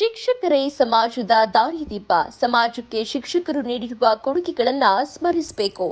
ಶಿಕ್ಷಕರೇ ಸಮಾಜದ ದಾರಿದೀಪ ಸಮಾಜಕ್ಕೆ ಶಿಕ್ಷಕರು ನೀಡಿರುವ ಕೊಡುಗೆಗಳನ್ನು ಸ್ಮರಿಸಬೇಕು.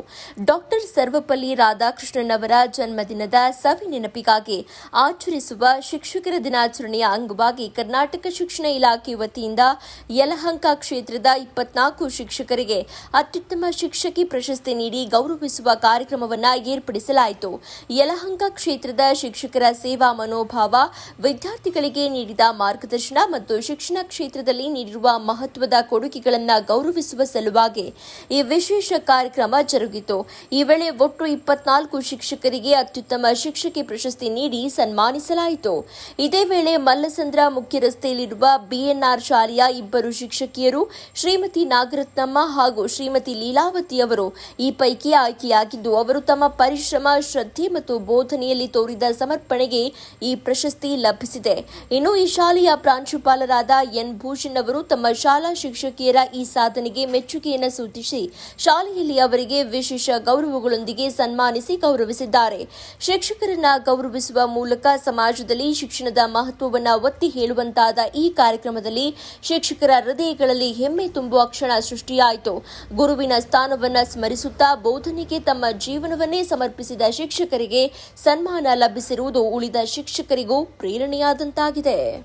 ಡಾಕ್ಟರ್ ಸರ್ವಪಲ್ಲಿ ರಾಧಾಕೃಷ್ಣನ್ ಅವರ ಜನ್ಮದಿನದ ಸವಿ ನೆನಪಿಗಾಗಿ ಆಚರಿಸುವ ಶಿಕ್ಷಕರ ದಿನಾಚರಣೆಯ ಅಂಗವಾಗಿ ಕರ್ನಾಟಕ ಶಿಕ್ಷಣ ಇಲಾಖೆ ವತಿಯಿಂದ ಯಲಹಂಕ ಕ್ಷೇತ್ರದ ಇಪ್ಪತ್ನಾಲ್ಕು ಶಿಕ್ಷಕರಿಗೆ ಅತ್ಯುತ್ತಮ ಶಿಕ್ಷಕಿ ಪ್ರಶಸ್ತಿ ನೀಡಿ ಗೌರವಿಸುವ ಕಾರ್ಯಕ್ರಮವನ್ನು ಏರ್ಪಡಿಸಲಾಯಿತು. ಯಲಹಂಕ ಕ್ಷೇತ್ರದ ಶಿಕ್ಷಕರ ಸೇವಾ ಮನೋಭಾವ ವಿದ್ಯಾರ್ಥಿಗಳಿಗೆ ನೀಡಿದ ಮಾರ್ಗದರ್ಶನ ಮತ್ತು ಶಿಕ್ಷಣ ಕ್ಷೇತ್ರದಲ್ಲಿ ನೀಡಿರುವ ಮಹತ್ವದ ಕೊಡುಗೆಗಳನ್ನು ಗೌರವಿಸುವ ಸಲುವಾಗಿ ಈ ವಿಶೇಷ ಕಾರ್ಯಕ್ರಮ ಜರುಗಿತು. ಈ ವೇಳೆ ಒಟ್ಟು ಇಪ್ಪತ್ನಾಲ್ಕು ಶಿಕ್ಷಕರಿಗೆ ಅತ್ಯುತ್ತಮ ಶಿಕ್ಷಕಿ ಪ್ರಶಸ್ತಿ ನೀಡಿ ಸನ್ಮಾನಿಸಲಾಯಿತು. ಇದೇ ವೇಳೆ ಮಲ್ಲಸಂದ್ರ ಮುಖ್ಯ ರಸ್ತೆಯಲ್ಲಿರುವ ಬಿಎನ್ಆರ್ ಶಾಲೆಯ ಇಬ್ಬರು ಶಿಕ್ಷಕಿಯರು ಶ್ರೀಮತಿ ನಾಗರತ್ನಮ್ಮ ಹಾಗೂ ಶ್ರೀಮತಿ ಲೀಲಾವತಿ ಅವರು ಈ ಪೈಕಿ ಆಯ್ಕೆಯಾಗಿದ್ದು, ಅವರು ತಮ್ಮ ಪರಿಶ್ರಮ, ಶ್ರದ್ಧೆ ಮತ್ತು ಬೋಧನೆಯಲ್ಲಿ ತೋರಿದ ಸಮರ್ಪಣೆಗೆ ಈ ಪ್ರಶಸ್ತಿ ಲಭಿಸಿದೆ. ಇನ್ನು ಈ ಶಾಲೆಯ ಪ್ರಾಂಶುಪಾಲರಾದ ಎನ್ ಭೂಷಣ್ ಅವರು ತಮ್ಮ ಶಾಲಾ ಶಿಕ್ಷಕಿಯರ ಈ ಸಾಧನೆಗೆ ಮೆಚ್ಚುಗೆಯನ್ನು ಸೂಚಿಸಿ ಶಾಲೆಯಲ್ಲಿ ಅವರಿಗೆ ವಿಶೇಷ ಗೌರವಗಳೊಂದಿಗೆ ಸನ್ಮಾನಿಸಿ ಗೌರವಿಸಿದ್ದಾರೆ. ಶಿಕ್ಷಕರನ್ನ ಗೌರವಿಸುವ ಮೂಲಕ ಸಮಾಜದಲ್ಲಿ ಶಿಕ್ಷಣದ ಮಹತ್ವವನ್ನು ಒತ್ತಿ ಹೇಳುವಂತಾದ ಈ ಕಾರ್ಯಕ್ರಮದಲ್ಲಿ ಶಿಕ್ಷಕರ ಹೃದಯಗಳಲ್ಲಿ ಹೆಮ್ಮೆ ತುಂಬುವ ಕ್ಷಣ ಸೃಷ್ಟಿಯಾಯಿತು. ಗುರುವಿನ ಸ್ಥಾನವನ್ನು ಸ್ಮರಿಸುತ್ತಾ ಬೋಧನೆಗೆ ತಮ್ಮ ಜೀವನವನ್ನೇ ಸಮರ್ಪಿಸಿದ ಶಿಕ್ಷಕರಿಗೆ ಸನ್ಮಾನ ಲಭಿಸಿರುವುದು ಉಳಿದ ಶಿಕ್ಷಕರಿಗೂ ಪ್ರೇರಣೆಯಾದಂತಾಗಿದೆ.